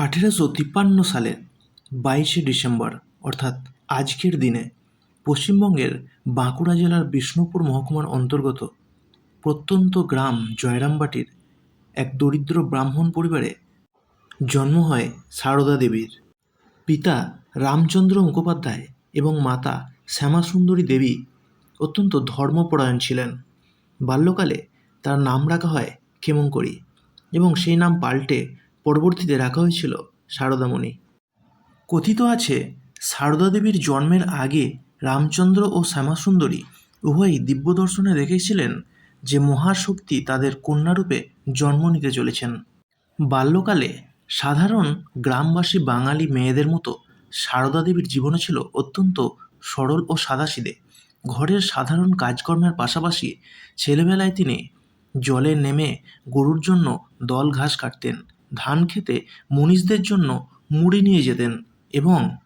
আঠেরোশো তিপ্পান্ন সালের বাইশে ডিসেম্বর, অর্থাৎ আজকের দিনে, পশ্চিমবঙ্গের বাঁকুড়া জেলার বিষ্ণুপুর মহকুমার অন্তর্গত প্রত্যন্ত গ্রাম জয়রামবাটির এক দরিদ্র ব্রাহ্মণ পরিবারে জন্ম হয় সারদা দেবীর। পিতা রামচন্দ্র মুখোপাধ্যায় এবং মাতা শ্যামাসুন্দরী দেবী অত্যন্ত ধর্মপরায়ণ ছিলেন। বাল্যকালে তার নাম রাখা হয় ক্ষেমঙ্করী এবং সেই নাম পাল্টে পরবর্তীতে রাখা হয়েছিল সারদামণি। কথিত আছে, সারদা দেবীর জন্মের আগে রামচন্দ্র ও শ্যামাসুন্দরী উভয়ই দিব্য দর্শনে দেখেছিলেন যে মহাশক্তি তাদের কন্যারূপে জন্ম নিতে চলেছেন। বাল্যকালে সাধারণ গ্রামবাসী বাঙালি মেয়েদের মতো সারদা দেবীর জীবনও ছিল অত্যন্ত সরল ও সাদাসিধে ঘরের সাধারণ কাজকর্মের পাশাপাশি ছেলেবেলায় তিনি জলে নেমে গরুর জন্য দল ঘাস কাটতেন। ধান খেতে মনীষদের জন্য মুড়ি নিয়ে যেতেন এবং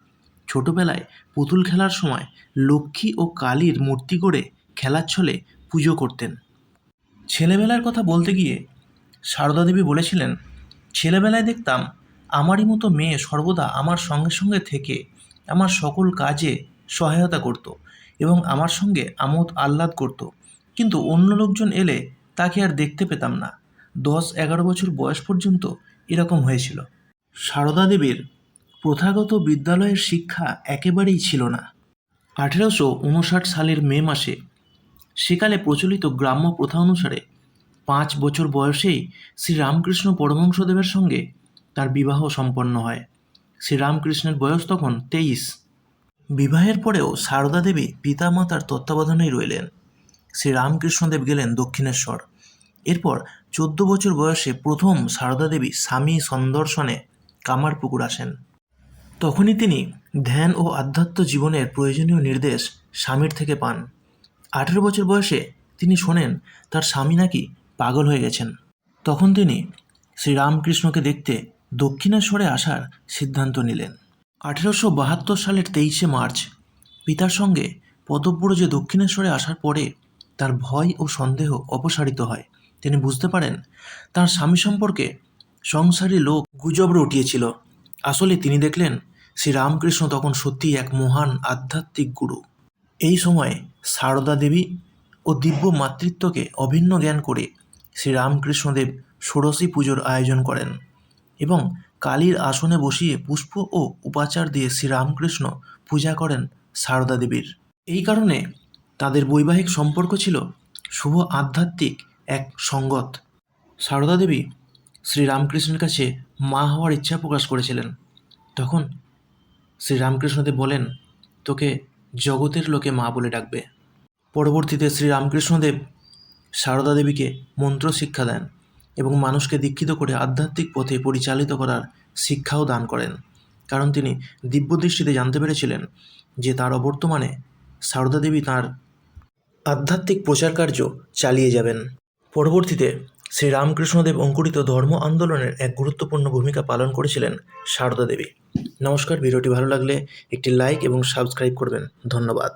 ছোটবেলায় পুতুল খেলার সময় লক্ষ্মী ও কালীর মূর্তি করে খেলার ছলে পুজো করতেন। ছেলেবেলার কথা বলতে গিয়ে সারদা দেবী বলেছিলেন, ছেলেবেলায় দেখতাম আমারই মতো মেয়ে সর্বদা আমার সঙ্গে সঙ্গে থেকে আমার সকল কাজে সহায়তা করত এবং আমার সঙ্গে আমোদ আহ্লাদ করত। কিন্তু অন্য লোকজন এলে তাকে আর দেখতে পেতাম না। দশ এগারো বছর বয়স পর্যন্ত এরকম হয়েছিল। সারদা দেবীর প্রথাগত বিদ্যালয়ের শিক্ষা একেবারেই ছিল না। আঠেরোশো উনষাট সালের মে মাসে সেকালে প্রচলিত গ্রাম্য প্রথা অনুসারে পাঁচ বছর বয়সেই শ্রী রামকৃষ্ণ পরমহংসদেবের সঙ্গে তার বিবাহ সম্পন্ন হয়। শ্রী রামকৃষ্ণের বয়স তখন তেইশ। বিবাহের পরেও সারদা দেবী পিতামাতার তত্ত্বাবধানেই রইলেন। শ্রী রামকৃষ্ণদেব গেলেন দক্ষিণেশ্বর। এরপর চোদ্দ বছর বয়সে প্রথম সারদা দেবী স্বামী সন্দর্শনে কামারপুকুর আসেন। তখনই তিনি ধ্যান ও আধ্যাত্ম জীবনের প্রয়োজনীয় নির্দেশ স্বামীর থেকে পান। আঠেরো বছর বয়সে তিনি শোনেন তার স্বামী নাকি পাগল হয়ে গেছেন। তখন তিনি শ্রীরামকৃষ্ণকে দেখতে দক্ষিণেশ্বরে আসার সিদ্ধান্ত নিলেন। আঠেরোশো বাহাত্তর সালের তেইশে মার্চ পিতার সঙ্গে পদব্রজে দক্ষিণেশ্বরে আসার পরে তার ভয় ও সন্দেহ অপসারিত হয়। তিনি বুঝতে পারেন, তার স্বামী সম্পর্কে সংসারী লোক গুজব রটিয়েছিল। আসলে তিনি দেখলেন, শ্রীরামকৃষ্ণ তখন সত্যিই এক মহান আধ্যাত্মিক গুরু। এই সময় সারদা দেবী ও দিব্য মাতৃত্বকে অভিন্ন জ্ঞান করে শ্রীরামকৃষ্ণদেব ষোড়শী পুজোর আয়োজন করেন এবং কালীর আসনে বসিয়ে পুষ্প ও উপাচার দিয়ে শ্রীরামকৃষ্ণ পূজা করেন সারদা দেবীর। এই কারণে তাদের বৈবাহিক সম্পর্ক ছিল শুভ আধ্যাত্মিক এক সঙ্গত সারদা দেবী শ্রীরামকৃষ্ণের কাছে মা হওয়ার ইচ্ছা প্রকাশ করেছিলেন। তখন শ্রীরামকৃষ্ণদেব বলেন, তোকে জগতের লোকে মা বলে ডাকবে। পরবর্তীতে শ্রীরামকৃষ্ণদেব সারদা দেবীকে মন্ত্র শিক্ষা দেন এবং মানুষকে দীক্ষিত করে আধ্যাত্মিক পথে পরিচালিত করার শিক্ষাও দান করেন। কারণ তিনি দিব্যদৃষ্টিতে জানতে পেরেছিলেন যে তার অবর্তমানে সারদা দেবী তাঁর আধ্যাত্মিক প্রচার কার্য চালিয়ে যাবেন। পরবর্তীতে শ্রী রামকৃষ্ণদেব অঙ্কুরিত ধর্ম আন্দোলনের এক গুরুত্বপূর্ণ ভূমিকা পালন করেছিলেন সারদা দেবী। নমস্কার, ভিডিওটি ভালো লাগলে একটি লাইক এবং সাবস্ক্রাইব করবেন। ধন্যবাদ।